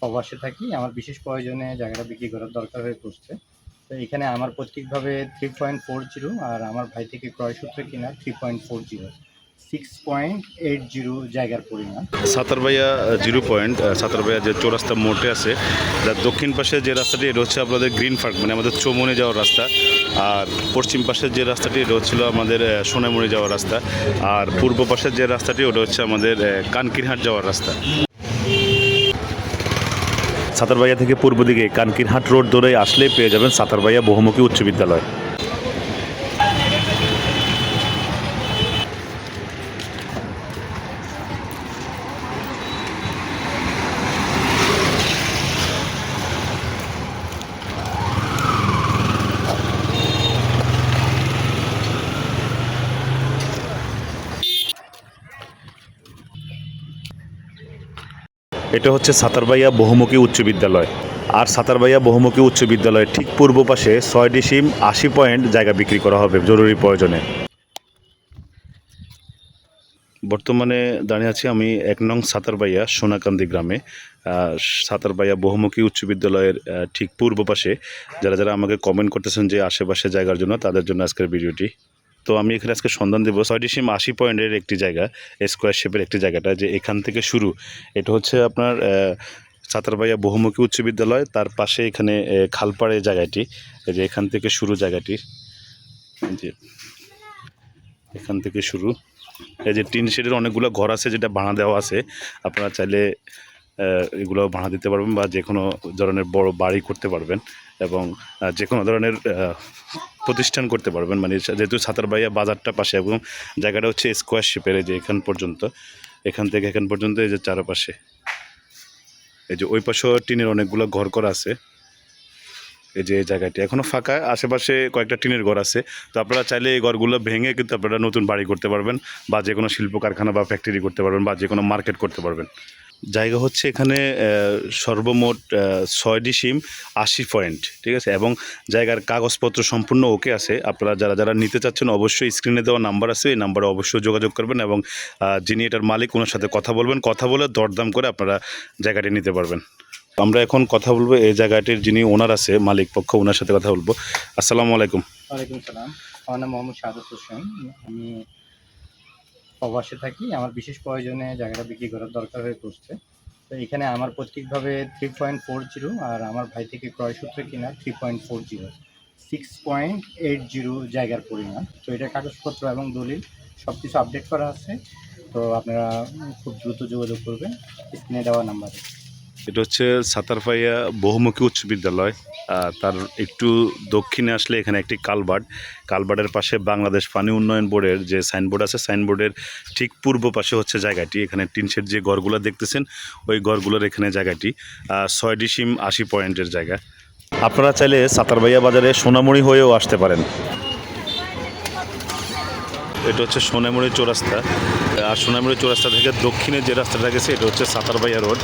প্রবাসে থাকি। আমার বিশেষ প্রয়োজনে জায়গাটা বিক্রি করার দরকার হয়ে পড়ছে। তো এখানে আমার প্রত্যেকভাবে থ্রি পয়েন্ট ফোর জিরো আর আমার ভাই থেকে ক্রয় সূত্রে কিনা three point four zero six point eight zero জায়গার পরিমাণ। সাতারবাইয়া জিরো পয়েন্ট সাতারবাইয়া যে চৌরাস্তা মোড়ে আছে যার দক্ষিণ পাশে যে রাস্তাটি এটা হচ্ছে আপনাদের গ্রিন পার্ক মানে আমাদের চৌমনে যাওয়ার রাস্তা। আর পশ্চিম পাশের যে রাস্তাটি এটা হচ্ছিল আমাদের সোনামুড়ি যাওয়ার রাস্তা। আর পূর্ব পাশের যে রাস্তাটি ওটা হচ্ছে আমাদের কানকিরহাট যাওয়ার রাস্তা। সাতারবাইয়া থেকে পূর্ব দিকে কানকিরহাট রোড ধরে আসলে পেয়ে যাবেন সাতারবাইয়া বহুমুখী উচ্চ বিদ্যালয়। এটা হচ্ছে সাতারবাইয়া বহুমুখী উচ্চ বিদ্যালয়। আর সাতারবাইয়া বহুমুখী উচ্চ বিদ্যালয়ের ঠিক পূর্ব পাশে ছয় ডিসিম আশি পয়েন্ট জায়গা বিক্রি করা হবে জরুরি প্রয়োজনে। বর্তমানে দাঁড়িয়ে আছি আমি এক নং সাতারবাইয়া সোনাকান্দি গ্রামে। সাতারবাইয়া বহুমুখী উচ্চ বিদ্যালয়ের ঠিক পূর্ব পাশে যারা যারা আমাকে কমেন্ট করতেছেন যে আশেপাশে জায়গার জন্য তাদের জন্য আজকের ভিডিওটি তো আমি এখানে আজকে সন্ধান দেবো। ছয় ডিসিম আশি পয়েন্টের একটি জায়গা স্কোয়ার শেপের একটি জায়গাটা, যে এখান থেকে শুরু। এটা হচ্ছে আপনার সাতারবাইয়া বহুমুখী উচ্চ বিদ্যালয়, তার পাশে এখানে খালপাড়ে জায়গাটি। যে এখান থেকে শুরু জায়গাটি। যে এখান থেকে শুরু। এই যে টিন শেডের অনেকগুলো ঘর আছে, যেটা ভাড়া দেওয়া আছে। আপনারা চাইলে এগুলো ভাড়া দিতে পারবেন বা যে কোনো ধরনের বড় বাড়ি করতে পারবেন এবং যে কোনো ধরনের প্রতিষ্ঠান করতে পারবেন। মানে যেহেতু সাতারবাইয়া বাজারটা পাশে এবং জায়গাটা হচ্ছে স্কোয়ার শেপের এই যে এখান পর্যন্ত, এখান থেকে এখান পর্যন্ত এই যে চারপাশে। এই যে ওই পাশেও টিনের অনেকগুলো ঘর করা আছে। এই যে এই জায়গাটি এখনও ফাঁকা, আশেপাশে কয়েকটা টিনের ঘর আছে। তো আপনারা চাইলে এই ঘরগুলো ভেঙে কিন্তু আপনারা নতুন বাড়ি করতে পারবেন বা যে কোনো শিল্প কারখানা বা ফ্যাক্টরি করতে পারবেন বা যে কোনো মার্কেট করতে পারবেন। জায়গা হচ্ছে এখানে সর্বমোট আহ, ছয়টি সিম আশি পয়েন্ট ঠিক আছে? এবং জায়গার কাগজপত্র সম্পূর্ণ ওকে আছে। আপনারা যারা যারা নিতে চাচ্ছেন অবশ্যই স্ক্রিনে দেওয়া নাম্বার আছে। এই নাম্বারে অবশ্যই যোগাযোগ করবেন এবং যিনি এটার মালিক ওনার সাথে কথা বলবেন। কথা বলে দরদাম করে আপনারা জায়গাটি নিতে পারবেন। আমরা এখন কথা বলব এই জায়গাটির যিনি ওনার আছে মালিক পক্ষ ওনার সাথে কথা বলব। আসসালামু আলাইকুম। ওয়ালাইকুম সালাম। আমার নাম মোহাম্মদ শাহাদত হোসেন। আমি প্রবাসে থাকি। আমার বিশেষ প্রয়োজনে জায়গাটা বিক্রি করার দরকার হয়ে পড়ছে। তো এখানে আমার প্রত্যেকভাবে থ্রি পয়েন্ট ফোর জিরো আর আমার ভাই থেকে ক্রয় সূত্রে কিনা three point four zero six point eight zero জায়গার পরিমাণ। তো এটা কাগজপত্র এবং দলিল সব কিছু আপডেট করা আছে। তো আপনারা খুব দ্রুত যোগাযোগ করবেন। স্ক্রিনে দেওয়া নাম্বারে। এটা হচ্ছে সাতারফাইয়া বহুমুখী উচ্চ বিদ্যালয়। তার একটু দক্ষিণে আসলে এখানে একটি কালবার্ড। কালবার্ডের পাশে বাংলাদেশ পানি উন্নয়ন বোর্ডের যে সাইনবোর্ড আছে, সাইনবোর্ডের ঠিক পূর্ব পাশে হচ্ছে জায়গাটি। এখানে টিনশেড যে ঘরগুলো দেখতেছেন, ওই ঘরগুলোর এখানে জায়গাটি। ছয় ডিসিম আশি পয়েন্টের জায়গা। আপনারা চাইলে সাতারবাইয়া বাজারে সোনামুড়ি হয়েও আসতে পারেন। এটা হচ্ছে সোনামুড়ি চৌরাস্তা। আর সোনামুড়ি চৌরাস্তা থেকে দক্ষিণে যে রাস্তাটা গেছে, এটা হচ্ছে সাতারবাইয়া রোড।